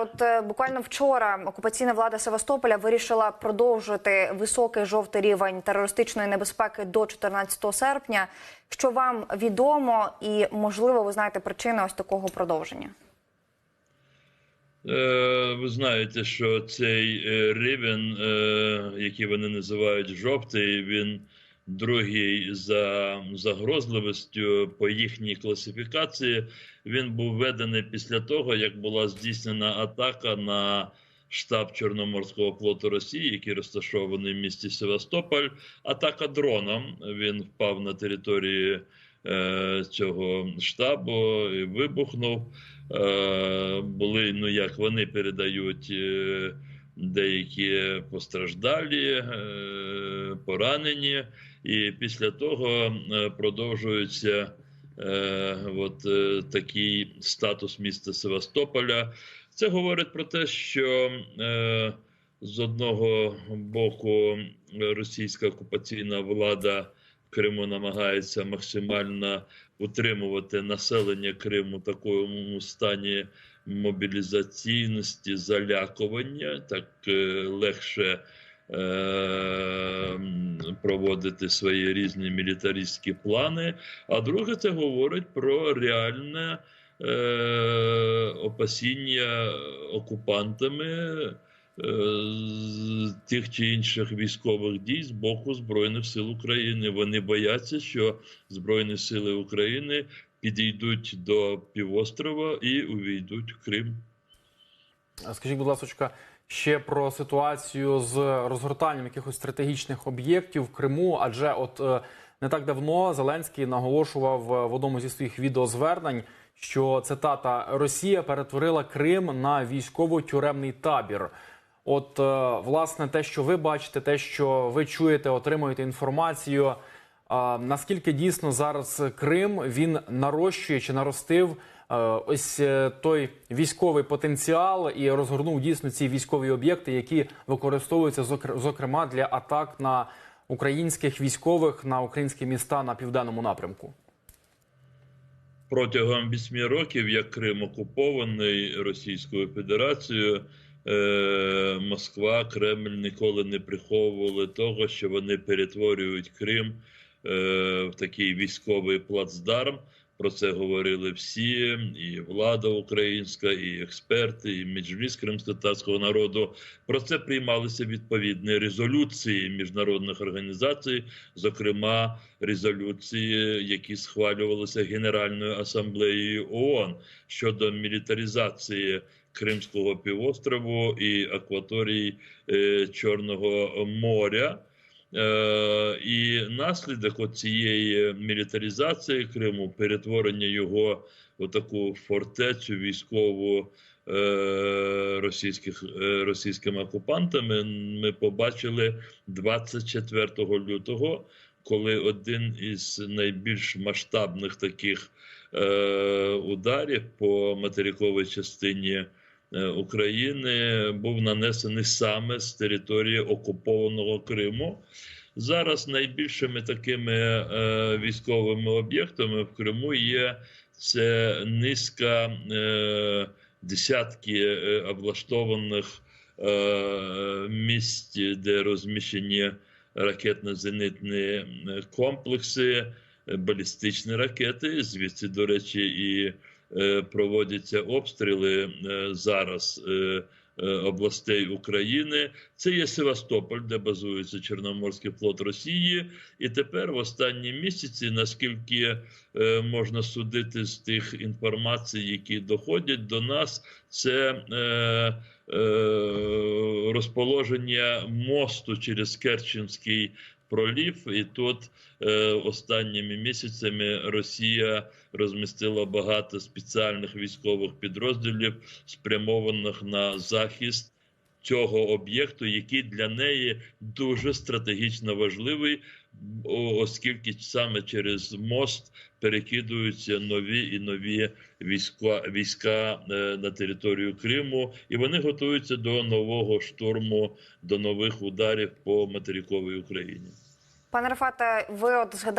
От е, буквально вчора окупаційна влада Севастополя вирішила продовжити високий жовтий рівень терористичної небезпеки до 14 серпня. Що вам відомо, і можливо, ви знаєте причини ось такого продовження? Е, Ви знаєте, що цей е, рівень, який вони називають жовтий, він другий за загрозливістю по їхній класифікації. Він був введений після того, як була здійснена атака на штаб Чорноморського флоту Росії, який розташований в місті Севастополь. Атака дроном. Він впав на території е, цього штабу і вибухнув. Е, були, ну як вони передають е, деякі постраждалі, поранені, і після того е, продовжується е, от, е, такий статус міста Севастополя. Це говорить про те, що е, з одного боку російська окупаційна влада Криму намагається максимально утримувати населення Криму в такому стані мобілізаційності, залякування, так е, легше проводити свої різні мілітаристські плани. А друге, це говорить про реальне е, опасіння окупантами. е, Тих чи інших військових дій з боку Збройних сил України вони бояться, що Збройні сили України підійдуть до півострова і увійдуть в Крим. Скажіть, будь ласка, ще про ситуацію з розгортанням якихось стратегічних об'єктів в Криму. Адже от е, не так давно Зеленський наголошував е, в одному зі своїх відеозвернень, що цитата Росія перетворила Крим на військово-тюремний табір. От, е, власне, те, що ви бачите, те, що ви чуєте, отримуєте інформацію. Наскільки дійсно зараз Крим він нарощує чи наростив ось е, той військовий потенціал і розгорнув дійсно ці військові об'єкти, які використовуються зокр- зокрема для атак на українських військових на українські міста на південному напрямку? Протягом вісьми років, як Крим окупований Російською Федерацією, е, Москва, Кремль ніколи не приховували того, що вони перетворюють Крим е, в такий військовий плацдарм. Про це говорили всі, і влада українська, і експерти, і меджліс кримськотатарського народу. Про це приймалися відповідні резолюції міжнародних організацій, зокрема резолюції, які схвалювалися Генеральною асамблеєю ООН щодо мілітаризації Кримського півострову і акваторії е, Чорного моря. Е, і наслідок цієї мілітаризації Криму, перетворення його в таку фортецю військову е, російських, е, російськими окупантами, ми побачили 24 лютого, коли один із найбільш масштабних таких ударів по материковій частині. Е, України був нанесений саме з території окупованого Криму. Зараз найбільшими такими е, військовими об'єктами в Криму є це низка е, десятки облаштованих місць, де розміщені ракетно-зенитні е, комплекси, балістичні ракети. Звідси, до речі, і проводяться обстріли е, зараз. е, е, Областей України це є Севастополь, де базується Чорноморський флот Росії, і тепер в останні місяці, наскільки е, можна судити з тих інформацій, які доходять до нас, це е, е, розположення мосту через Керченський пролів. І тут е, останніми місяцями Росія розмістила багато спеціальних військових підрозділів, спрямованих на захист цього об'єкту, який для неї дуже стратегічно важливий, оскільки саме через мост перекидуються нові і нові війська, війська е, на територію Криму, і вони готуються до нового штурму, до нових ударів по материковій Україні. Пане Рафате, ви от згадали.